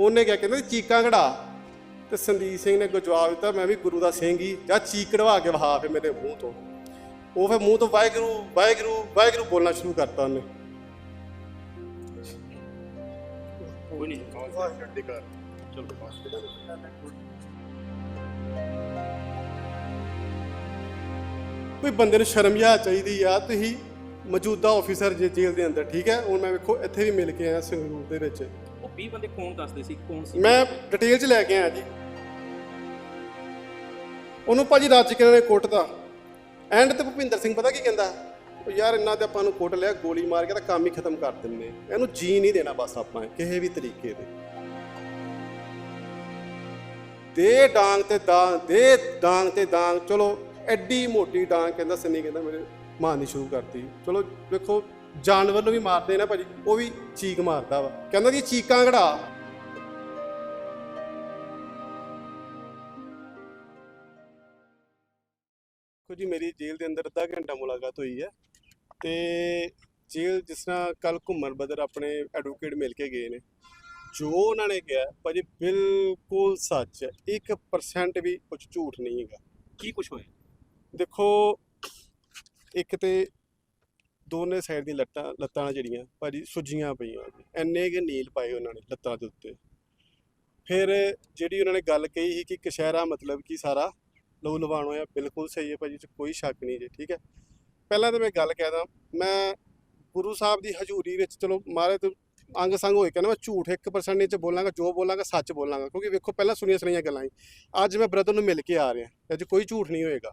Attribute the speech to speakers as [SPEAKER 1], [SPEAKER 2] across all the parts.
[SPEAKER 1] ਉਹਨੇ ਕਿਹਾ ਕਹਿੰਦਾ ਚੀਕਾਂ ਕਢਾ। ਤੇ ਸੰਦੀਪ ਸਿੰਘ ਨੇ ਜਵਾਬ ਦਿੱਤਾ ਮੈਂ ਵੀ ਗੁਰੂ ਦਾ ਸਿੰਘ ਹੀ ਜਾਂ ਚੀਕ ਕਢਵਾ ਕੇ ਵਹਾ ਫੇ ਮੇਰੇ ਮੂੰਹ ਤੋਂ। ਉਹ ਫੇ ਮੂੰਹ ਤੋਂ ਵਾਹਿਗੁਰੂ ਵਾਹਿਗੁਰੂ ਵਾਹਿਗੁਰੂ ਬੋਲਣਾ ਸ਼ੁਰੂ ਕਰਤਾ ਉਹਨੇ।
[SPEAKER 2] ਕੋਈ ਨਹੀਂ
[SPEAKER 1] ਕੋਈ ਬੰਦੇ ਨੂੰ ਸ਼ਰਮ ਆ ਚਾਹੀਦੀ ਆ ਤੁਸੀਂ ਮੌਜੂਦਾ ਆਫੀਸਰ ਜੇ ਜੇਲ੍ਹ ਦੇ ਅੰਦਰ ਠੀਕ ਹੈ? ਹੁਣ ਮੈਂ ਵੇਖੋ ਇੱਥੇ ਵੀ ਮਿਲ ਕੇ ਆਇਆ ਸੰਗਰੂਰ ਦੇ ਵਿੱਚ।
[SPEAKER 2] ਉਹ 20 ਬੰਦੇ ਕੌਣ ਦੱਸਦੇ ਸੀ ਕੌਣ ਸੀ।
[SPEAKER 1] ਮੈਂ ਡਿਟੇਲ 'ਚ ਲੈ ਕੇ ਆਇਆ ਜੀ। ਉਹਨੂੰ ਭਾਜੀ ਰੱਜ ਕੇ ਨੇ ਕੁੱਟਦਾ ਐਂਡ ਤੇ ਭੁਪਿੰਦਰ ਸਿੰਘ ਪਤਾ ਕੀ ਕਹਿੰਦਾ? ਉਹ ਯਾਰ ਇੰਨਾ ਤੇ ਆਪਾਂ ਨੂੰ ਕੁੱਟ ਲਿਆ, ਗੋਲੀ ਮਾਰ ਕੇ ਤਾਂ ਕੰਮ ਹੀ ਖਤਮ ਕਰ ਦਿੰਨੇ ਇਹਨੂੰ ਜੀ ਨਹੀਂ ਦੇਣਾ ਬਸ ਆਪਾਂ, ਕਿਸੇ ਵੀ ਤਰੀਕੇ ਦੇ। ਦੇ ਡਾਂਗ ਤੇ ਡਾਂਗ, ਦੇ ਡਾਂਗ ਤੇ ਡਾਂਗ। ਚਲੋ ਐਡੀ ਮੋਟੀ ਡਾਂਗ ਕਹਿੰਦਾ, ਸੰਨੀ ਕਹਿੰਦਾ ਮੇਰੇ ਮਾਰਨੀ ਸ਼ੁਰੂ ਕਰਤੀ। ਚਲੋ ਵੇਖੋ ਜਾਨਵਰ ਨੂੰ ਵੀ ਮਾਰਦੇ ਨਾ ਭਾਜੀ ਉਹ ਵੀ ਚੀਕ ਮਾਰਦਾ ਵਾ। ਕਹਿੰਦਾ ਜੀ ਚੀਕਾਂ ਘੜਾ। ਕੁਝ ਮੇਰੀ ਜੇਲ੍ਹ ਦੇ ਅੰਦਰ ਅੱਧਾ ਘੰਟਾ ਮੁਲਾਕਾਤ ਹੋਈ ਹੈ ਤੇ ਜੇਲ੍ਹ ਜਿਸ ਤਰ੍ਹਾਂ ਕੱਲ ਘੁੰਮਣ ਬਦਰ ਆਪਣੇ ਐਡਵੋਕੇਟ ਮਿਲ ਕੇ ਗਏ ਨੇ। ਜੋ ਉਹਨਾਂ ਨੇ ਕਿਹਾ ਭਾਜੀ ਬਿਲਕੁਲ ਸੱਚ ਹੈ 1% ਵੀ ਕੁਝ ਝੂਠ ਨਹੀਂ ਹੈਗਾ।
[SPEAKER 2] ਕੀ ਕੁਝ ਹੋਇਆ?
[SPEAKER 1] ਦੇਖੋ ਇੱਕ ਤੇ ਦੋਨੇ ਸਾਈਡ ਦੀਆਂ ਲੱਤਾਂ ਲੱਤਾਂ ਜਿਹੜੀਆਂ, ਭਾਜੀ ਸੁੱਜੀਆਂ ਪਈਆਂ ਜੀ ਐਨੇ ਕਿ ਨੀਲ ਪਾਏ ਉਹਨਾਂ ਨੇ ਲੱਤਾਂ ਦੇ ਉੱਤੇ। ਫਿਰ ਜਿਹੜੀ ਉਹਨਾਂ ਨੇ ਗੱਲ ਕਹੀ ਸੀ ਕਿ ਕਸ਼ਹਿਰਾ ਮਤਲਬ ਕਿ ਸਾਰਾ ਲਹੂ ਲਵਾਣ ਹੋਇਆ, ਬਿਲਕੁਲ ਸਹੀ ਹੈ ਭਾਜੀ, ਇਹ 'ਚ ਕੋਈ ਸ਼ੱਕ ਨਹੀਂ ਜੀ, ਠੀਕ ਹੈ। ਪਹਿਲਾਂ ਤਾਂ ਮੈਂ ਗੱਲ ਕਹਿਦਾ ਮੈਂ ਗੁਰੂ ਸਾਹਿਬ ਦੀ ਹਜ਼ੂਰੀ ਵਿੱਚ, ਚਲੋ ਮਾਰੇ ਤੇ ਅੰਗ ਸੰਗ ਹੋਏ ਕਹਿੰਦਾ ਮੈਂ ਝੂਠ 1% ਨਹੀਂ ਚ ਬੋਲਾਂਗਾ, ਜੋ ਬੋਲਾਂਗਾ, ਸੱਚ ਬੋਲਾਂਗਾ, ਕਿਉਂਕਿ ਵੇਖੋ ਪਹਿਲਾਂ ਸੁਣੀਆਂ ਸੁਣੀਆਂ ਗੱਲਾਂ ਸੀ। ਅੱਜ ਮੈਂ ਬ੍ਰਦਰ ਨੂੰ ਮਿਲ ਕੇ ਆ ਰਿਹਾ, ਅੱਜ ਕੋਈ ਝੂਠ ਨਹੀਂ ਹੋਏਗਾ।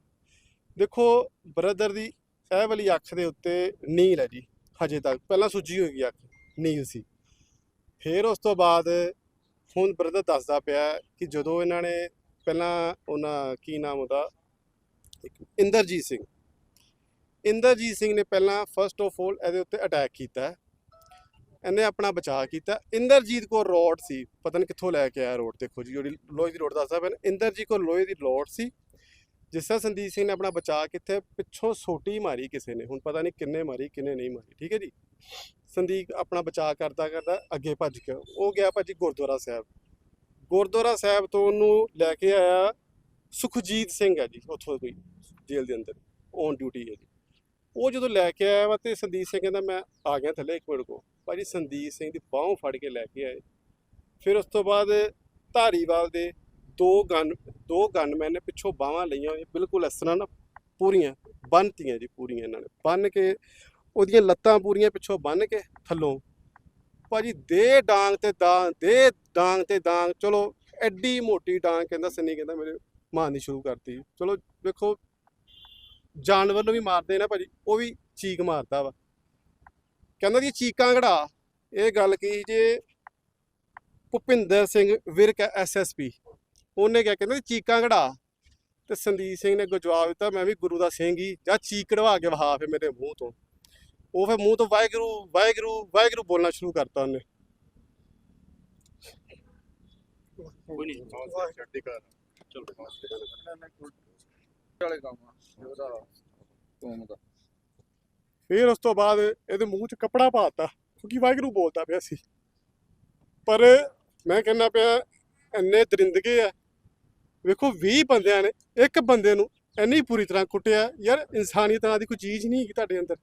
[SPEAKER 1] ਦੇਖੋ ਬ੍ਰਦਰ ਦੀ ਇਹ ਵਾਲੀ ਅੱਖ ਦੇ ਉੱਤੇ ਨੀਲ ਹੈ ਜੀ, ਹਜੇ ਤੱਕ। ਪਹਿਲਾਂ ਸੁੱਜੀ ਹੋਈ ਅੱਖ, ਨੀਲ ਸੀ। ਫਿਰ ਉਸ ਤੋਂ ਬਾਅਦ ਹੁਣ ਬ੍ਰਦਰ ਦੱਸਦਾ ਪਿਆ ਕਿ ਜਦੋਂ ਇਹਨਾਂ ਨੇ ਪਹਿਲਾਂ ਉਹਨਾਂ, ਕੀ ਨਾਮ ਉਹਦਾ? ਇੱਕ ਇੰਦਰਜੀਤ ਸਿੰਘ। ਇੰਦਰਜੀਤ ਸਿੰਘ ਨੇ ਪਹਿਲਾਂ ਫਰਸਟ ਆਫ ਆਲ ਇਹਦੇ ਉੱਤੇ ਅਟੈਕ ਕੀਤਾ। ਇਹਨੇ ਆਪਣਾ ਬਚਾਅ ਕੀਤਾ। ਇੰਦਰਜੀਤ ਕੋਲ ਰੋਡ ਸੀ। ਪਤਾ ਨਹੀਂ ਕਿੱਥੋਂ ਲੈ ਕੇ ਆਇਆ ਰੋਡ ਦੇਖੋ ਜੀ, ਜਿਹੜੀ ਲੋਹੇ ਦੀ ਰੋਡ ਦੱਸਦਾ ਪਿਆ ਇੰਦਰਜੀਤ ਕੋਲ ਲੋਹੇ ਦੀ ਰੋਡ ਸੀ। ਜਿਸ ਤਰ੍ਹਾਂ ਸੰਦੀਪ ਸਿੰਘ ਨੇ ਆਪਣਾ ਬਚਾਅ ਕਿੱਥੇ ਪਿੱਛੋਂ ਸੋਟੀ ਮਾਰੀ ਕਿਸੇ ਨੇ, ਹੁਣ ਪਤਾ ਨਹੀਂ ਕਿੰਨੇ ਮਾਰੀ, ਕਿੰਨੇ ਨਹੀਂ ਮਾਰੀ, ਠੀਕ ਹੈ ਜੀ? ਸੰਦੀਪ ਆਪਣਾ ਬਚਾਅ ਕਰਦਾ ਕਰਦਾ ਅੱਗੇ ਭੱਜ ਗਿਆ, ਉਹ ਗਿਆ ਭਾਜੀ ਗੁਰਦੁਆਰਾ ਸਾਹਿਬ। ਗੁਰਦੁਆਰਾ ਸਾਹਿਬ ਤੋਂ ਉਹਨੂੰ ਲੈ ਕੇ ਆਇਆ ਸੁਖਜੀਤ ਸਿੰਘ ਹੈ ਜੀ, ਉੱਥੋਂ ਕੋਈ ਜੇਲ੍ਹ ਦੇ ਅੰਦਰ ਔਨ ਡਿਊਟੀ ਹੈ ਜੀ। ਉਹ ਜਦੋਂ ਲੈ ਕੇ ਆਇਆ ਵਾ ਤੇ ਸੰਦੀਪ ਸਿੰਘ ਕਹਿੰਦਾ, ਮੈਂ ਆ ਗਿਆ ਥੱਲੇ ਇੱਕ ਮਿੰਟ ਕੋ ਭਾਜੀ ਸੰਦੀਪ ਸਿੰਘ ਦੀ ਬਾਹੋਂ ਫੜ ਕੇ ਲੈ ਕੇ ਆਏ। ਫਿਰ ਉਸ ਤੋਂ ਬਾਅਦ ਧਾਰੀਵਾਲ ਦੇ ਦੋ ਗਨ, ਦੋ ਗਨਮੈਨ ਨੇ ਪਿੱਛੋਂ ਬਾਹਾਂ ਲਈਆਂ ਹੋਈਆਂ, ਬਿਲਕੁਲ ਇਸ ਤਰ੍ਹਾਂ ਨਾ ਪੂਰੀਆਂ, ਬੰਨਤੀਆਂ ਜੀ ਪੂਰੀਆਂ ਇਹਨਾਂ ਨੇ। ਬੰਨ ਕੇ ਉਹਦੀਆਂ ਲੱਤਾਂ ਪੂਰੀਆਂ ਪਿੱਛੋਂ ਬੰਨ ਕੇ ਥੱਲੋਂ। ਭਾਜੀ ਦੇ ਡਾਂਗ ਤੇ ਡਾਂਗ, ਦੇ ਡਾਂਗ ਤੇ ਡਾਂਗ, ਚਲੋ ਐਡੀ ਮੋਟੀ ਡਾਂਗ ਕਹਿੰਦਾ ਸੰਨੀ ਕਹਿੰਦਾ ਮੇਰੇ ਮਾਰਨੀ ਸ਼ੁਰੂ ਕਰਤੀ। ਚਲੋ ਵੇਖੋ ਜਾਨਵਰ ਨੂੰ ਵੀ ਮਾਰਦੇ ਨਾ ਭਾਜੀ, ਉਹ ਵੀ ਚੀਕ ਮਾਰਦਾ ਵਾ। ਕਹਿੰਦਾ ਜੀ ਚੀਕਾਂ ਘੜਾ। ਇਹ ਗੱਲ ਕੀ ਜੇ ਭੁਪਿੰਦਰ ਸਿੰਘ ਵਿਰਕ ਐਸਐਸਪੀ ਉਹਨੇ ਕਿਹਾ ਕਹਿੰਦਾ ਚੀਕਾਂ ਘੜਾ ਤੇ ਸੰਦੀਪ ਸਿੰਘ ਨੇ ਅੱਗੋਂ ਜਵਾਬ ਦਿੱਤਾ ਮੈਂ ਵੀ ਗੁਰੂ ਦਾ ਸਿੰਘ ਹੀ ਜਾਂ ਚੀਕ ਕਢਵਾ ਕੇ ਵਹਾ ਫੇ ਮੇਰੇ ਮੂੰਹ ਤੋਂ। ਉਹ ਫੇ ਮੂੰਹ ਤੋਂ ਵਾਹਿਗੁਰੂ ਵਾਹਿਗੁਰੂ ਵਾਹਿਗੁਰੂ ਬੋਲਣਾ ਸ਼ੁਰੂ ਕਰਤਾ ਉਹਨੇ।
[SPEAKER 2] ਕੋਈ ਨਹੀਂ ਚਲੋ
[SPEAKER 3] ਵਾਲੇ ਕੰਮ ਆ ਉਹਦਾ ਕੌਮ ਦਾ।
[SPEAKER 1] ਫਿਰ ਉਸ ਤੋਂ ਬਾਅਦ ਇਹਦੇ ਮੂੰਹ 'ਚ ਕੱਪੜਾ ਪਾਤਾ ਕਿਉਂਕਿ ਵਾਹਿਗੁਰੂ ਬੋਲਦਾ ਪਿਆ ਸੀ। ਪਰ ਮੈਂ ਕਹਿੰਦਾ ਪਿਆ ਇੰਨੇ ਦਰਿੰਦਗੇ ਆ ਵੇਖੋ 20 ਬੰਦਿਆਂ ਨੇ ਇੱਕ ਬੰਦੇ ਨੂੰ ਇੰਨੀ ਪੂਰੀ ਤਰ੍ਹਾਂ ਕੁੱਟਿਆ। ਯਾਰ ਇਨਸਾਨੀਅਤ ਨਾਂ ਦੀ ਕੋਈ ਚੀਜ਼ ਨਹੀਂ ਹੈਗੀ ਤੁਹਾਡੇ ਅੰਦਰ।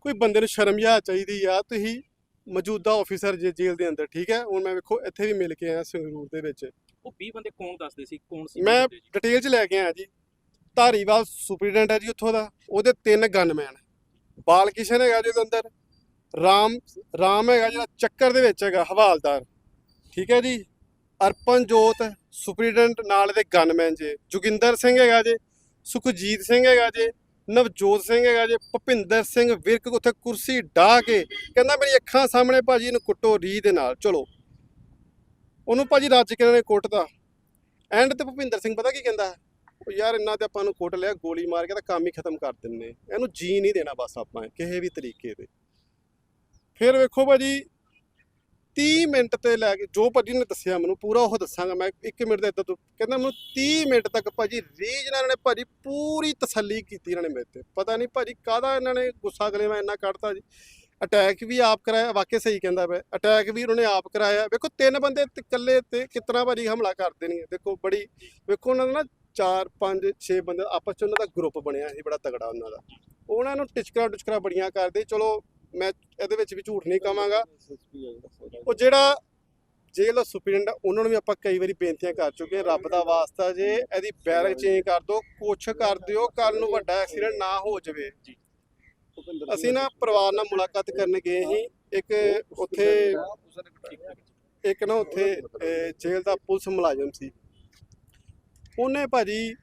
[SPEAKER 1] ਕੋਈ ਬੰਦੇ ਨੂੰ ਸ਼ਰਮ ਆ ਚਾਹੀਦੀ ਆ। ਤੁਸੀਂ ਮੌਜੂਦਾ ਆਫੀਸਰ ਜੇ ਜੇਲ੍ਹ ਦੇ ਅੰਦਰ ਠੀਕ ਹੈ? ਹੁਣ ਮੈਂ ਵੇਖੋ ਇੱਥੇ ਵੀ ਮਿਲ ਕੇ ਆਇਆ ਸੰਗਰੂਰ ਦੇ ਵਿੱਚ।
[SPEAKER 2] ਉਹ 20 ਬੰਦੇ ਕੌਣ ਦੱਸਦੇ ਸੀ? ਕੌਣ ਸੀ?
[SPEAKER 1] ਮੈਂ? ਡਿਟੇਲ 'ਚ ਲੈ ਕੇ ਆਇਆ ਜੀ। ਧਾਰੀਵਾਲ ਸੁਪਰੀਡੈਂਟ ਹੈ ਜੀ ਉੱਥੋਂ ਦਾ। ਉਹਦੇ ਤਿੰਨ ਗਨਮੈਨ ਬਾਲ ਕਿਸ਼ਨ ਹੈਗਾ ਜਿਹਦੇ ਅੰਦਰ। ਰਾਮ ਰਾਮ ਹੈਗਾ ਜਿਹੜਾ ਚੱਕਰ ਦੇ ਵਿੱਚ ਹੈਗਾ ਹਵਾਲਦਾਰ। ਠੀਕ ਹੈ ਜੀ? ਅਰਪਨਜੋਤ ਸੁਪਰੀਡੈਂਟ ਨਾਲ ਦੇ ਗਨਮੈਨ ਜੇ, ਜੋਗਿੰਦਰ ਸਿੰਘ ਹੈਗਾ ਜੇ, ਸੁਖਜੀਤ ਸਿੰਘ ਹੈਗਾ ਜੇ, ਨਵਜੋਤ ਸਿੰਘ ਹੈਗਾ ਜੇ, ਭੁਪਿੰਦਰ ਸਿੰਘ ਵਿਰਕ ਉੱਥੇ ਕੁਰਸੀ ਢਾ ਕੇ ਕਹਿੰਦਾ ਮੇਰੀ ਅੱਖਾਂ ਸਾਹਮਣੇ ਭਾਜੀ ਇਹਨੂੰ ਕੁੱਟੋ ਰੀ ਦੇ ਨਾਲ। ਚਲੋ, ਉਹਨੂੰ ਭਾਜੀ ਰੱਜ ਕੇ ਇਹਨਾਂ ਨੇ ਕੁੱਟਦਾ ਐਂਡ ਤੇ ਭੁਪਿੰਦਰ ਸਿੰਘ ਪਤਾ ਕੀ ਕਹਿੰਦਾ? ਉਹ ਯਾਰ ਇੰਨਾ ਤੇ ਆਪਾਂ ਨੂੰ ਕੁੱਟ ਲਿਆ, ਗੋਲੀ ਮਾਰ ਕੇ ਤਾਂ ਕੰਮ ਹੀ ਖਤਮ ਕਰ ਦਿੰਨੇ। ਇਹਨੂੰ ਜੀ ਨਹੀਂ ਦੇਣਾ ਬਸ ਆਪਾਂ ਕਿਸੇ ਵੀ ਤਰੀਕੇ ਦੇ ਫਿਰ ਵੇਖੋ ਭਾਜੀ 30 ਮਿੰਟ ਤੇ ਲੈ ਕੇ ਜੋ ਭਾਜੀ ਨੇ ਦੱਸਿਆ ਮੈਨੂੰ, ਪੂਰਾ ਉਹ ਦੱਸਾਂਗਾ ਮੈਂ 1 ਮਿੰਟ ਦਾ ਇਦਾਂ ਤੋਂ ਕਹਿੰਦਾ ਮੈਨੂੰ 30 ਮਿੰਟ ਤੱਕ ਭਾਜੀ ਰੀਜ ਨਾਲ ਨੇ ਭਾਜੀ ਪੂਰੀ ਤਸੱਲੀ ਕੀਤੀ ਇਹਨਾਂ ਨੇ ਮੇਰੇ ਤੇ। ਪਤਾ ਨਹੀਂ ਭਾਜੀ ਕਾਹਦਾ ਇਹਨਾਂ ਨੇ ਗੁੱਸਾ ਗਲੇ ਮੈਂ ਇੰਨਾ ਕੱਢਤਾ ਜੀ। ਅਟੈਕ ਵੀ ਆਪ ਕਰਾਇਆ ਵਾਕਿਆ ਸਹੀ ਕਹਿੰਦਾ ਪਿਆ ਅਟੈਕ ਵੀ ਉਹਨਾਂ ਨੇ ਆਪ ਕਰਾਇਆ। ਵੇਖੋ, ਤਿੰਨ ਬੰਦੇ ਇਕੱਲੇ ਤੇ ਕਿਤਨਾ ਭਾਜੀ ਹਮਲਾ ਕਰ ਦੇਣਗੇ ਦੇਖੋ, ਬੜੀ ਵੇਖੋ ਉਹਨਾਂ ਦਾ ਨਾ 4 5 6 ਬੰਦੇ ਆਪਸ ਚ ਉਹਨਾਂ ਦਾ ਗਰੁੱਪ ਬਣਿਆ ਸੀ, ਬੜਾ ਤਗੜਾ ਉਹਨਾਂ ਦਾ। ਉਹਨਾਂ ਨੂੰ ਟਿਚਕਰਾ ਟਿਚਕਰਾ ਬੜੀਆਂ ਕਰਦੇ। ਚਲੋ ਮੈਂ ਇਹਦੇ ਵਿੱਚ ਵੀ ਝੂਠ ਨਹੀਂ ਕਵਾਂਗਾ। ਉਹ ਜਿਹੜਾ ਜੇਲ੍ਹ ਦਾ ਸੁਪਰਡੈਂਟ ਉਹਨਾਂ ਨੂੰ ਵੀ ਆਪਾਂ ਕਈ ਵਾਰੀ ਬੇਨਤੀਆਂ ਕਰ ਚੁੱਕੇ ਰੱਬ ਦਾ ਵਾਸਤਾ ਜੇ ਇਹਦੀ ਬੈਰਕ ਚੇਂਜ ਕਰ ਦਿਓ ਕੁਛ ਕਰ ਦਿਓ ਕੱਲ ਨੂੰ ਵੱਡਾ ਐਕਸੀਡੈਂਟ ਨਾ ਹੋ ਜਾਵੇ। ਅਸੀਂ ਨਾ ਪਰਿਵਾਰ ਨਾਲ ਮੁਲਾਕਾਤ ਕਰਨ ਗਏ ਸੀ ਇੱਕ ਉੱਥੇ ਇੱਕ ਨਾ ਉੱਥੇ ਅਹ, ਜੇਲ੍ਹ ਦਾ ਪੁਲਿਸ ਮੁਲਾਜ਼ਮ ਸੀ। ਉਹਨੇ ਭਾਜੀ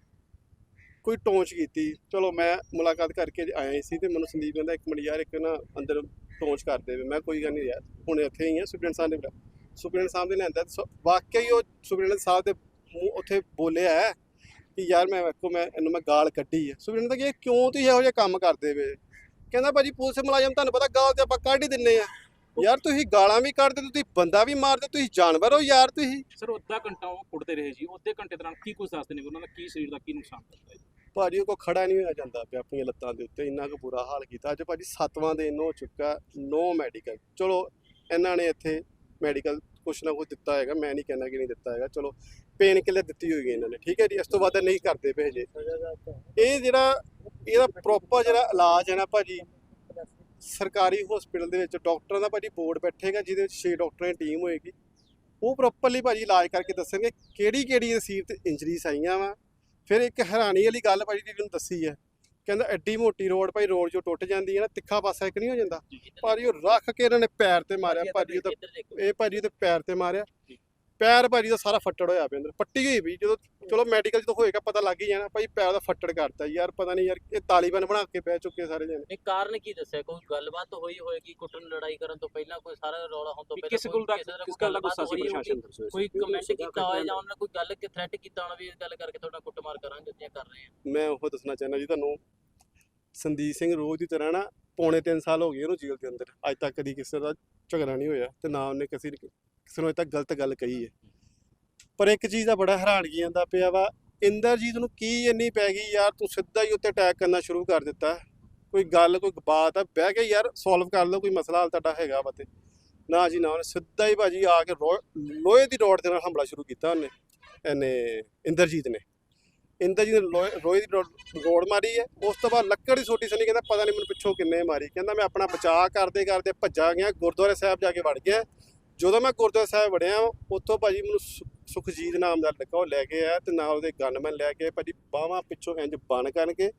[SPEAKER 1] ਕੋਈ ਟੌਂਚ ਕੀਤੀ। ਚਲੋ ਮੈਂ ਮੁਲਾਕਾਤ ਕਰਕੇ ਆਇਆ ਹੀ ਸੀ ਤੇ ਮੈਨੂੰ ਸੰਦੀਪ ਕਹਿੰਦਾ, ਇੱਕ ਮਿੰਟ ਯਾਰ, ਇੱਕ ਨਾ ਅੰਦਰ ਟੌਂਚ ਕਰ ਦੇਵੇ ਮੈਂ ਕੋਈ ਗੱਲ ਨਹੀਂ ਯਾਰ, ਹੁਣ ਇੱਥੇ ਹੀ ਆ ਸੁਪਰਡੈਂਟ ਸਾਹਿਬ ਨੇ ਬੁਲਾਇਆ ਸੁਪਰਡੈਂਟ ਸਾਹਿਬ ਨੇ ਲੈਂਦਾ ਵਾਕਿਆ ਹੀ ਉਹ ਸੁਪਰਡੈਂਟ ਸਾਹਿਬ ਦੇ ਮੂੰਹ ਉੱਥੇ ਬੋਲਿਆ ਹੈ ਕਿ ਯਾਰ ਮੈਂ ਵੇਖੋ, ਮੈਂ, ਇਹਨੂੰ ਮੈਂ ਗਾਲ ਕੱਢੀ ਹੈ ਸੁਪਰਡੈਂਟ ਦਾ ਕਿ ਕਿਉਂ ਤੁਸੀਂ ਇਹੋ ਜਿਹੇ ਕੰਮ ਕਰਦੇ ਵੇ ਕਹਿੰਦਾ, ਭਾਜੀ, ਪੁਲਿਸ ਮੁਲਾਜ਼ਮ ਤੁਹਾਨੂੰ ਪਤਾ ਗਾਲ ਤੇ ਆਪਾਂ ਕੱਢ ਹੀ ਦਿੰਨੇ ਆ। ਯਾਰ, ਤੁਸੀਂ ਗਾਲਾਂ ਵੀ ਕੱਢਦੇ ਤੁਸੀਂ ਬੰਦਾ ਵੀ ਮਾਰਦੇ ਤੁਸੀਂ ਜਾਨਵਰ ਹੋ ਯਾਰ ਤੁਸੀਂ।
[SPEAKER 2] ਸਰ ਅੱਧਾ ਘੰਟਾ ਉਹ ਕੁੱਟਦੇ ਰਹੇ ਜੀ। ਉਹਦੇ ਘੰਟੇ ਦੌਰਾਨ ਕੀ ਕੁਝ ਦੱਸਦੇ ਨੇ? ਉਹਨਾਂ ਦਾ ਕੀ ਸਰੀਰ ਦਾ ਕੀ ਨੁਕਸਾਨ? ਕਰਦਾ ਹੈ
[SPEAKER 1] ਭਾਜੀ ਉਹ ਕੋ ਖੜਾ ਨਹੀਂ ਹੋਇਆ ਜਾਂਦਾ ਪਿਆ ਆਪਣੀਆਂ ਲੱਤਾਂ ਦੇ ਉੱਤੇ, ਇੰਨਾ ਕੁ ਬੁਰਾ ਹਾਲ ਕੀਤਾ। ਅੱਜ ਭਾਜੀ ਸੱਤਵਾਂ ਦਿਨ ਹੋ ਚੁੱਕਾ ਨੋ ਮੈਡੀਕਲ ਚਲੋ, ਇਹਨਾਂ ਨੇ ਇੱਥੇ ਮੈਡੀਕਲ ਕੁਛ ਨਾ ਕੁਛ ਦਿੱਤਾ ਹੈਗਾ, ਮੈਂ ਨਹੀਂ ਕਹਿੰਦਾ ਕਿ ਨਹੀਂ ਦਿੱਤਾ ਹੈਗਾ। ਚਲੋ ਪੇਨ ਕਿਲਰ ਦਿੱਤੀ ਹੋਈ ਹੈ ਇਹਨਾਂ ਨੇ, ਠੀਕ ਹੈ ਜੀ? ਇਸ ਤੋਂ ਬਾਅਦ ਨਹੀਂ ਕਰਦੇ ਪਏ ਜੇ ਇਹ ਜਿਹੜਾ, ਇਹਦਾ ਪ੍ਰੋਪਰ ਜਿਹੜਾ ਇਲਾਜ ਹੈ ਨਾ ਭਾਜੀ, ਸਰਕਾਰੀ ਹਸਪੀਟਲ ਦੇ ਵਿੱਚ ਡਾਕਟਰਾਂ ਦਾ ਭਾਜੀ ਬੋਰਡ ਬੈਠੇਗਾ, ਜਿਹਦੇ ਵਿੱਚ 6 ਡਾਕਟਰਾਂ ਦੀ ਟੀਮ ਹੋਏਗੀ। ਉਹ ਪ੍ਰੋਪਰਲੀ ਭਾਜੀ ਇਲਾਜ ਕਰਕੇ ਦੱਸਣਗੇ ਕਿਹੜੀ ਕਿਹੜੀ ਸੀਰ ਤੇ ਇੰਜਰੀਜ਼ ਆਈਆਂ ਵਾ। ਫਿਰ ਇੱਕ ਹੈਰਾਨੀ ਵਾਲੀ ਗੱਲ ਭਾਜੀ ਦੀ ਨੂੰ ਦੱਸੀ ਹੈ ਕਹਿੰਦਾ ਐਡੀ ਮੋਟੀ ਰੋਡ ਭਾਈ ਰੋਡ ਜੋ ਟੁੱਟ ਜਾਂਦੀ ਹੈ ਨਾ ਤਿੱਖਾ ਪਾਸਾ ਇੱਕ ਨਹੀਂ ਹੋ ਜਾਂਦਾ। ਭਾਜੀ ਉਹ ਰੱਖ ਕੇ ਇਹਨਾਂ ਨੇ ਪੈਰ ਤੇ ਮਾਰਿਆ ਭਾਜੀ ਉਹ ਤਾਂ ਇਹ ਭਾਜੀ ਉਹਦੇ ਪੈਰ ਤੇ ਮਾਰਿਆ। ਪੈਰ ਭਾਜੀ ਦਾ ਸਾਰਾ ਫੱਟੜ ਹੋਇਆ ਪਿਆ ਅੰਦਰ ਪੱਟੀ ਹੋਈ ਵੀ ਜਦੋਂ ਚਲੋ ਮੈਡੀਕਲ ਜਦੋਂ ਹੋਏਗਾ ਪਤਾ ਲੱਗ ਹੀ ਜਾਣਾ ਭਾਈ ਪੈਰ ਦਾ ਫੱਟੜ ਕਰਤਾ ਯਾਰ ਪਤਾ ਨਹੀਂ ਯਾਰ ਇਹ ਤਾਲੀਬਾਨ ਬਣਾ ਕੇ ਪੈ ਚੁੱਕੇ ਸਾਰੇ ਜਣੇ।
[SPEAKER 4] ਇਹ ਕਾਰਨ ਕੀ ਦੱਸਿਆ? ਕੋਈ ਗੱਲਬਾਤ ਹੋਈ ਹੋਏਗੀ ਕੁੱਟਣ ਲੜਾਈ ਕਰਨ ਤੋਂ ਪਹਿਲਾਂ ਕੋਈ ਸਾਰਾ ਰੌਲਾ ਹੋਣ ਤੋਂ ਪਹਿਲਾਂ
[SPEAKER 2] ਕਿਸ ਗੱਲ ਦਾ
[SPEAKER 4] ਕਿਸੇ
[SPEAKER 2] ਗੱਲ ਦਾ ਗੁੱਸਾ ਸੀ? ਪ੍ਰਸ਼ਾਸਨ
[SPEAKER 4] ਕੋਈ ਕਮੈਂਟ ਕੀਤਾ ਹੋਇਆ ਜਾਂ ਉਹਨਾਂ ਨੇ ਕੋਈ ਗੱਲ ਕਿ ਥ੍ਰੈਟ ਕੀਤਾ ਹੋਣਾ ਵੀ ਇਸ ਗੱਲ ਕਰਕੇ ਤੁਹਾਡਾ ਕੁੱਟਮਾਰ ਕਰਾਂਗੇ ਜਾਂ ਕਰ ਰਹੇ ਆ?
[SPEAKER 1] ਮੈਂ ਉਹ ਦੱਸਣਾ ਚਾਹੁੰਦਾ ਜੀ ਤੁਹਾਨੂੰ ਸੰਦੀਪ ਸਿੰਘ ਰੋਜ਼ ਦੀ ਤਰ੍ਹਾਂ ਨਾ ਪੌਣੇ 3 ਸਾਲ ਹੋ ਗਏ ਉਹਨੂੰ ਜੇਲ੍ਹ ਦੇ ਅੰਦਰ। ਅੱਜ ਤੱਕ ਕਦੀ ਕਿਸੇ ਦਾ ਝਗੜਾ ਨਹੀਂ ਹੋਇਆ ਤੇ ਨਾ ਉਹਨੇ ਕਿਸੇ ਕਿਸੇ ਨੂੰ ਅਜੇ ਤੱਕ ਗਲਤ ਗੱਲ ਕਹੀ ਹੈ। ਪਰ ਇੱਕ ਚੀਜ਼ ਦਾ ਬੜਾ ਹੈਰਾਨਗੀ ਜਾਂਦਾ ਪਿਆ ਵਾ, ਇੰਦਰਜੀਤ ਨੂੰ ਕੀ ਇੰਨੀ ਪੈ ਗਈ ਯਾਰ, ਤੂੰ ਸਿੱਧਾ ਹੀ ਉੱਤੇ ਅਟੈਕ ਕਰਨਾ ਸ਼ੁਰੂ ਕਰ ਦਿੱਤਾ। ਕੋਈ ਗੱਲ, ਕੋਈ ਬਾਤ ਆ, ਬਹਿ ਕੇ ਯਾਰ ਸੋਲਵ ਕਰ ਲਓ, ਕੋਈ ਮਸਲਾ ਹਾਲ ਤੁਹਾਡਾ ਹੈਗਾ ਵਾ ਤੇ। ਨਾ ਜੀ, ਨਾ ਉਹਨੇ ਸਿੱਧਾ ਹੀ ਭਾਜੀ ਆ ਕੇ ਰੋ- ਲੋਹੇ ਦੀ ਰੋਡ ਦੇ ਨਾਲ ਹਮਲਾ ਸ਼ੁਰੂ ਕੀਤਾ ਉਹਨੇ, ਇਹਨੇ ਇੰਦਰਜੀਤ ਨੇ। ਇੰਦਰਜੀਤ ਨੇ ਲੋਹੇ ਲੋਹੇ ਦੀ ਰੋ- ਰੋਡ ਮਾਰੀ ਹੈ। ਉਸ ਤੋਂ ਬਾਅਦ ਲੱਕੜ ਦੀ ਸੋਟੀ ਸਨੀ ਕਹਿੰਦਾ ਪਤਾ ਨਹੀਂ ਮੈਨੂੰ ਪਿੱਛੋਂ ਕਿੰਨੇ ਮਾਰੀ। ਕਹਿੰਦਾ ਮੈਂ ਆਪਣਾ ਬਚਾਅ ਕਰਦੇ ਕਰਦੇ ਭੱਜਾ ਗਿਆ। ਗੁਰਦੁਆਰੇ ਸਾਹਿਬ ਜਾ ਕੇ ਵੜ ਗਿਆ। ਜਦੋਂ ਮੈਂ ਗੁਰਦੁਆਰਾ ਸਾਹਿਬ ਵੜਿਆ ਉੱਥੋਂ ਭਾਜੀ ਮੈਨੂੰ ਸੁਖਜੀਤ ਨਾਮ ਦਾ ਲੜਕਾ ਉਹ ਲੈ ਕੇ ਆਇਆ ਤੇ ਨਾਲ ਉਹਦੇ ਗਨਮੈਨ ਲੈ ਕੇ। ਭਾਜੀ ਬਾਹਾਂ ਪਿੱਛੋਂ ਇੰਜ ਬਨ ਕਰਕੇ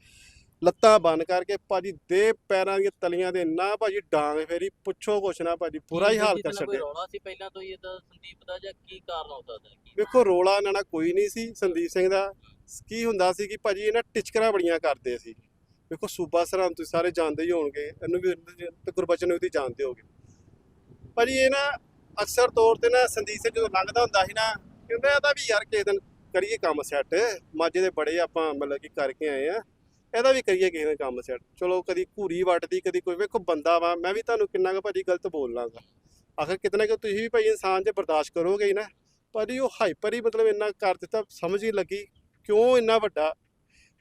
[SPEAKER 1] ਲੱਤਾਂ ਬਨ ਕਰਕੇ ਭਾਜੀ ਦੇ ਪੈਰਾਂ ਦੀਆਂ ਤਲੀਆਂ ਦੇ ਨਾ ਭਾਜੀ ਡਾਂਗ ਫੇਰੀ। ਪੁੱਛੋ ਕੁਛ ਨਾ ਭਾਜੀ ਬੁਰਾ ਹੀ ਹਾਲ ਕਰ ਛੱਡਿਆ।
[SPEAKER 4] ਰੌਲਾ ਸੀ ਪਹਿਲਾਂ ਤੋਂ ਹੀ ਇਹਦਾ ਸੰਦੀਪ ਦਾ ਜਾਂ ਕੀ ਕਾਰਨ ਹੋ ਸਕਦਾ ਹੈ ਕੀ
[SPEAKER 1] ਵੇਖੋ ਰੋਲਾ ਇਹਨਾਂ ਨਾਲ ਕੋਈ ਨਹੀਂ ਸੀ। ਸੰਦੀਪ ਸਿੰਘ ਦਾ ਕੀ ਹੁੰਦਾ ਸੀ ਕਿ ਭਾਜੀ ਇਹਨਾਂ ਟਿਚਕਰਾਂ ਬੜੀਆਂ ਕਰਦੇ ਸੀ। ਵੇਖੋ ਸੂਬਾ ਸਰਹੰਦ ਤੁਸੀਂ ਸਾਰੇ ਜਾਣਦੇ ਹੀ ਹੋਣਗੇ, ਇਹਨੂੰ ਵੀ ਤੇ ਗੁਰਬਚਨ ਨੂੰ ਵੀ ਜਾਣਦੇ ਹੋਗੇ। ਭਾਜੀ ਇਹ ਨਾ ਅਕਸਰ ਤੌਰ ਤੇ ਨਾ ਸੰਦੀਪ ਸਿੰਘ ਜਦੋਂ ਲੰਘਦਾ ਹੁੰਦਾ ਸੀ ਨਾ, ਕਹਿੰਦਾ ਇਹਦਾ ਵੀ ਯਾਰ ਕਿਸੇ ਦਿਨ ਕਰੀਏ ਕੰਮ ਸੈੱਟ ਮਾਝੇ ਦੇ ਬੜੇ ਆਪਾਂ ਮਤਲਬ ਕਿ ਕਰਕੇ ਆਏ ਆ ਇਹਦਾ ਵੀ ਕਰੀਏ ਕਿਸੇ ਦਿਨ ਕੰਮ ਸੈੱਟ ਚਲੋ ਕਦੀ ਘੂਰੀ ਵੱਟਦੀ, ਕਦੀ ਕੋਈ ਵੇਖੋ ਬੰਦਾ ਵਾ, ਮੈਂ ਵੀ ਤੁਹਾਨੂੰ ਕਿੰਨਾ ਕੁ ਭਾਜੀ ਗਲਤ ਬੋਲ ਲਾਂਗਾ ਆਖਰ ਕਿਤਨਾ ਕਿ ਤੁਸੀਂ ਵੀ ਭਾਈ ਇਨਸਾਨ ਜੇ ਬਰਦਾਸ਼ਤ ਕਰੋਗੇ ਹੀ ਨਾ, ਭਾਜੀ ਉਹ ਹਾਈਪਰ ਹੀ ਮਤਲਬ ਇੰਨਾ ਕਰ ਦਿੱਤਾ, ਸਮਝ ਹੀ ਲੱਗੀ। ਕਿਉਂ ਇੰਨਾ ਵੱਡਾ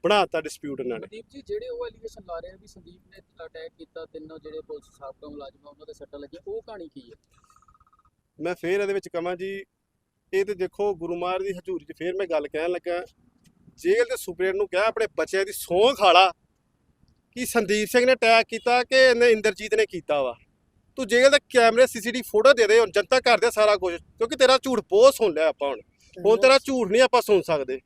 [SPEAKER 1] ਬਣਾਤਾ ਡਿਸਪਿਊਟ ਇਹਨਾਂ ਨੇ?
[SPEAKER 5] ਸੰਦੀਪ ਜੀ ਜਿਹੜੇ ਉਹ ਐਲੀਗੇਸ਼ਨ ਲਾ ਰਹੇ ਆ ਵੀ ਸੰਦੀਪ ਨੇ ਅਟੈਕ ਕੀਤਾ ਤਿੰਨੋਂ ਜਿਹੜੇ ਪੁਲਿਸ ਸਾਬਕਾ ਮੁਲਾਜ਼ਮ ਆ ਉਹਨਾਂ ਦੇ ਸੱਟਾਂ ਲੱਗੀਆਂ ਉਹ ਕਹਾਣੀ ਕੀ ਹੈ?
[SPEAKER 1] ਮੈਂ ਫੇਰ ਇਹਦੇ ਵਿੱਚ ਕਹਾਂ ਜੀ ਇਹ ਤੇ ਦੇਖੋ ਗੁਰੂ ਮਹਾਰਾਜ ਦੀ ਹਜ਼ੂਰੀ 'ਚ ਫੇਰ ਮੈਂ ਗੱਲ ਕਹਿਣ ਲੱਗਾ ਜੇਲ੍ਹ ਦੇ ਸੁਪਰਡੈਂਟ ਨੂੰ ਕਿਹਾ ਆਪਣੇ ਬੱਚਿਆਂ ਦੀ ਸਹੁੰ ਖਾਲਾ ਕਿ ਸੰਦੀਪ ਸਿੰਘ ਨੇ ਅਟੈਕ ਕੀਤਾ ਕਿ ਇਹਨੇ ਇੰਦਰਜੀਤ ਨੇ ਕੀਤਾ ਵਾ। ਤੂੰ ਜੇਲ੍ਹ ਦੇ ਕੈਮਰੇ ਸੀਸੀਟੀਵੀ ਫੋਟੋ ਦੇ ਦੇ ਹੁਣ ਜਨਤਾ ਕਰਦੇ ਸਾਰਾ ਕੁਝ ਕਿਉਂਕਿ ਤੇਰਾ ਝੂਠ ਬਹੁਤ ਸੁਣ ਲਿਆ ਆਪਾਂ ਹੁਣ। ਹੁਣ ਤੇਰਾ ਝੂਠ ਨਹੀਂ ਆਪਾਂ ਸੁਣ ਸਕਦੇ।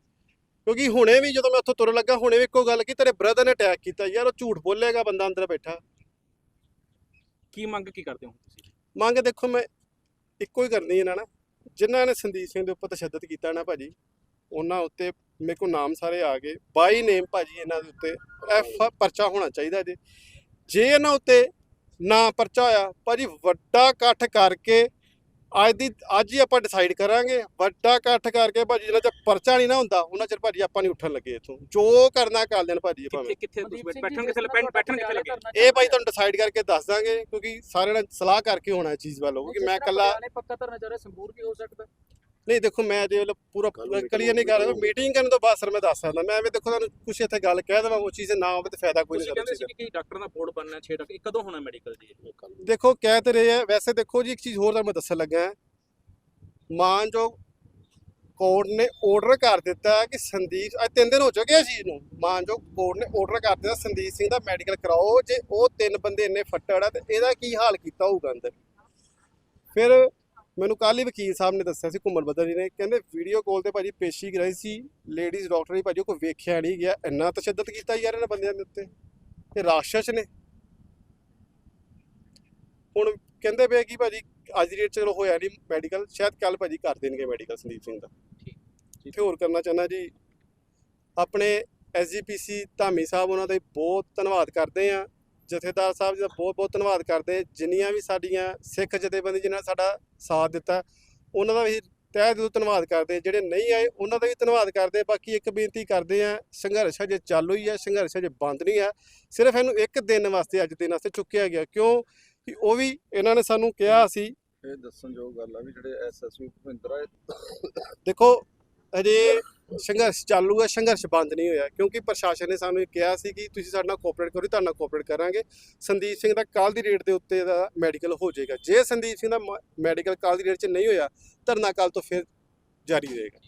[SPEAKER 1] ਕਿਉਂਕਿ ਹੁਣੇ ਵੀ ਜਦੋਂ ਮੈਂ ਉੱਥੋਂ ਤੁਰਨ ਲੱਗਾ ਹੁਣੇ ਵੀ ਇੱਕੋ ਗੱਲ ਕੀ ਤੇਰੇ ਬ੍ਰਦਰ ਨੇ ਅਟੈਕ ਕੀਤਾ ਯਾਰ ਉਹ ਝੂਠ ਬੋਲੇਗਾ ਬੰਦਾ ਅੰਦਰ ਬੈਠਾ।
[SPEAKER 2] ਕੀ ਮੰਗ ਕੀ ਕਰਦੇ ਹੋ ਤੁਸੀਂ?
[SPEAKER 1] ਮੰਗ ਦੇਖੋ ਮੈਂ ਇੱਕੋ ਹੀ ਕਰਨੀ ਇਹਨਾਂ ਨਾਲ। ਜਿਨ੍ਹਾਂ ਨੇ ਸੰਦੀਪ ਸਿੰਘ ਦੇ ਉੱਪਰ ਤਸ਼ੱਦਦ ਕੀਤਾ ਨਾ ਭਾਜੀ ਉਹਨਾਂ ਉੱਤੇ ਮੇਰੇ ਕੋਲ ਨਾਮ ਸਾਰੇ ਆ ਗਏ। ਬਾਈ ਨੇਮ ਭਾਜੀ ਇਹਨਾਂ ਦੇ ਉੱਤੇ ਐਫ ਪਰਚਾ ਹੋਣਾ ਚਾਹੀਦਾ ਜੇ। ਜੇ ਇਹਨਾਂ ਉੱਤੇ ਨਾ ਪਰਚਾ ਹੋਇਆ ਭਾਜੀ ਵੱਡਾ ਇਕੱਠ ਕਰਕੇ ਅੱਜ ਦੀ ਅੱਜ ਹੀ ਆਪਾਂ ਡਿਸਾਈਡ ਕਰਾਂਗੇ। ਵੱਡਾ ਇਕੱਠ ਕਰਕੇ ਭਾਜੀ ਜਿੰਨਾ ਚਿਰ ਪਰਚਾ ਨਹੀਂ ਨਾ ਹੁੰਦਾ ਉਹਨਾਂ ਚਿਰ ਭਾਜੀ ਆਪਾਂ ਨਹੀਂ ਉੱਠਣ ਲੱਗੇ ਇੱਥੋਂ। ਜੋ ਕਰਨਾ ਕਰ ਲੈਣ ਭਾਜੀ ਭਾਵੇਂ
[SPEAKER 2] ਕਿੱਥੇ ਕਿੱਥੇ ਤੁਸੀਂ ਬੈਠਣ ਕਿੱਥੇ
[SPEAKER 5] ਜਿਸ
[SPEAKER 2] ਬੈਠਣ ਕਿੱਥੇ ਲੱਗੇ?
[SPEAKER 1] ਇਹ ਭਾਈ ਤੁਹਾਨੂੰ ਡਿਸਾਈਡ ਕਰਕੇ ਦੱਸ ਦਾਂਗੇ ਕਿਉਂਕਿ ਸਾਰਿਆਂ ਨਾਲ ਸਲਾਹ ਕਰਕੇ ਹੋਣਾ ਇਹ ਚੀਜ਼ ਵੱਲ ਕਿਉਂਕਿ
[SPEAKER 5] ਜਿਸ
[SPEAKER 1] ਮੈਂ ਇਕੱਲਾ
[SPEAKER 5] ਪੱਕਾ ਧਰਨਾ ਚਾਹ ਰਿਹਾ ਸੰਬੂਰ ਵੀ ਹੋ ਸਕਦਾ।
[SPEAKER 1] ਨਹੀਂ ਦੇਖੋ ਮੈਂ ਜੇ ਪੂਰਾ ਕਲੀਅਰ ਨਹੀਂ ਕਰ ਰਿਹਾ ਮੀਟਿੰਗ ਕਰਨ ਤੋਂ ਬਾਅਦ ਸਰ ਮੈਂ ਦੱਸ ਸਕਦਾ। ਮੈਂ ਐਵੇਂ ਦੇਖੋ ਤੁਹਾਨੂੰ ਕੁਛ ਇੱਥੇ ਗੱਲ ਕਹਿ ਦੇਵਾਂ ਉਹ ਚੀਜ਼ ਨਾ ਹੋਵੇ ਤੇ ਫਾਇਦਾ ਕੋਈ ਨਹੀਂ
[SPEAKER 2] ਤੁਸੀਂ ਕਹਿੰਦੇ
[SPEAKER 1] ਸਰ
[SPEAKER 2] ਸੀ ਕਿ ਡਾਕਟਰ ਦਾ ਬੋਰਡ ਬਣਨਾ 6 ਡਾਕਟਰ ਕਦੋਂ ਹੋਣਾ ਮੈਡੀਕਲ ਜੀ ਇਹ?
[SPEAKER 1] ਦੇਖੋ ਕਹਿ ਤੇ ਰਹੇ ਆ। ਵੈਸੇ ਦੇਖੋ ਜੀ ਇੱਕ ਚੀਜ਼ ਹੋਰ ਤੁਹਾਨੂੰ ਮੈਂ ਦੱਸਣ ਲੱਗਾ ਹਾਂ। ਮਾਨਯੋਗ ਕੋਰਟ ਨੇ ਆਰਡਰ ਕਰ ਦਿੱਤਾ ਕਿ ਸੰਦੀਪ ਅੱਜ ਤਿੰਨ ਦਿਨ ਹੋ ਚੁੱਕੇ ਆ ਜੀ ਨੂੰ। ਮਾਨਯੋਗ ਕੋਰਟ ਨੇ ਆਰਡਰ ਕਰ ਦਿੱਤਾ ਸੰਦੀਪ ਸਿੰਘ ਦਾ ਮੈਡੀਕਲ ਕਰਾਓ। ਜੇ ਉਹ ਤਿੰਨ ਬੰਦੇ ਇੰਨੇ ਫੱਟੜ ਆ ਤੇ ਇਹਦਾ ਕੀ ਹਾਲ ਕੀਤਾ ਹੋਊਗਾ ਅੰਦਰ? ਫਿਰ ਮੈਨੂੰ ਕੱਲ੍ਹ ਹੀ ਵਕੀਲ ਸਾਹਿਬ ਨੇ ਦੱਸਿਆ ਸੀ ਘੁੰਮਣ ਬੱਦਰ ਜੀ ਨੇ ਕਹਿੰਦੇ ਵੀਡੀਓ ਕਾਲ ਤੇ ਭਾਜੀ ਪੇਸ਼ੀ ਕਰਾਈ ਸੀ ਲੇਡੀਜ਼ ਡਾਕਟਰ ਹੀ ਭਾਜੀ ਕੋਈ ਵੇਖਿਆ ਨਹੀਂ ਗਿਆ ਇੰਨਾ ਤਸ਼ੱਦਦ ਕੀਤਾ ਯਾਰ ਇਹਨਾਂ ਬੰਦਿਆਂ ਦੇ ਉੱਤੇ ਇਹ ਰਾਖਸ਼ ਨੇ। ਹੁਣ ਕਹਿੰਦੇ ਪਏ ਕਿ ਭਾਜੀ ਅੱਜ ਦੀ ਡੇਟ 'ਚ ਚਲੋ ਹੋਇਆ ਨਹੀਂ ਮੈਡੀਕਲ ਸ਼ਾਇਦ ਕੱਲ ਭਾਜੀ ਕਰ ਦੇਣਗੇ ਮੈਡੀਕਲ ਸੰਦੀਪ ਸਿੰਘ ਦਾ। ਠੀਕ। ਹੋਰ ਕਰਨਾ ਚਾਹੁੰਦਾ ਜੀ ਆਪਣੇ ਐਸਜੀਪੀਸੀ ਧਾਮੀ ਸਾਹਿਬ ਉਹਨਾਂ ਦਾ ਬਹੁਤ ਧੰਨਵਾਦ ਕਰਦੇ ਆ ਜਥੇਦਾਰ ਸਾਹਿਬ ਜੀ ਦਾ ਬਹੁਤ ਬਹੁਤ ਧੰਨਵਾਦ ਕਰਦੇ ਜਿੰਨੀਆਂ ਵੀ ਸਾਡੀਆਂ ਸਿੱਖ ਜਥੇਬੰਦੀ ਜਿਨ੍ਹਾਂ ਨੇ ਸਾਡਾ ਸਾਥ ਦਿੱਤਾ ਉਹਨਾਂ ਦਾ ਵੀ ਤਹਿ ਦਿਲੋਂ ਧੰਨਵਾਦ ਕਰਦੇ ਜਿਹੜੇ ਨਹੀਂ ਆਏ ਉਹਨਾਂ ਦਾ ਵੀ ਧੰਨਵਾਦ ਕਰਦੇ ਬਾਕੀ ਇੱਕ ਬੇਨਤੀ ਕਰਦੇ ਆ ਸੰਘਰਸ਼ ਅਜੇ ਚਾਲੂ ਹੀ ਹੈ ਸੰਘਰਸ਼ ਅਜੇ ਬੰਦ ਨਹੀਂ ਹੈ ਸਿਰਫ ਇਹਨੂੰ ਇੱਕ ਦਿਨ ਵਾਸਤੇ ਅੱਜ ਦਿਨ ਵਾਸਤੇ ਚੁੱਕਿਆ ਗਿਆ। ਕਿਉਂ? ਕਿ ਉਹ ਵੀ ਇਹਨਾਂ ਨੇ ਸਾਨੂੰ ਕਿਹਾ ਸੀ।
[SPEAKER 3] ਇਹ ਦੱਸਣਯੋਗ ਗੱਲ ਆ ਵੀ ਜਿਹੜੇ ਐਸਐਸਪੀ ਭੁਪਿੰਦਰ ਆ
[SPEAKER 1] ਦੇਖੋ ਅਜੇ ਸੰਘਰਸ਼ ਚਾਲੂ ਹੈ, ਸੰਘਰਸ਼ ਬੰਦ ਨਹੀਂ ਹੋਇਆ ਕਿਉਂਕਿ ਪ੍ਰਸ਼ਾਸਨ ਨੇ ਸਾਨੂੰ ਇਹ ਕਿਹਾ ਸੀ ਕਿ ਤੁਸੀਂ ਸਾਡੇ ਨਾਲ ਕੋਆਪਰੇਟ ਕਰੋ, ਤੁਹਾਡੇ ਨਾਲ ਕੋਆਪਰੇਟ ਕਰਾਂਗੇ। ਸੰਦੀਪ ਸਿੰਘ ਦਾ ਕੱਲ ਦੀ ਰੇਟ ਦੇ ਉੱਤੇ ਦਾ ਮੈਡੀਕਲ ਹੋ ਜਾਏਗਾ। ਜੇ ਸੰਦੀਪ ਸਿੰਘ ਦਾ ਮੈਡੀਕਲ ਕੱਲ ਦੀ ਰੇਟ 'ਚ ਨਹੀਂ ਹੋਇਆ, ਧਰਨਾ ਕੱਲ ਤੋਂ ਫਿਰ ਜਾਰੀ ਰਹੇਗਾ।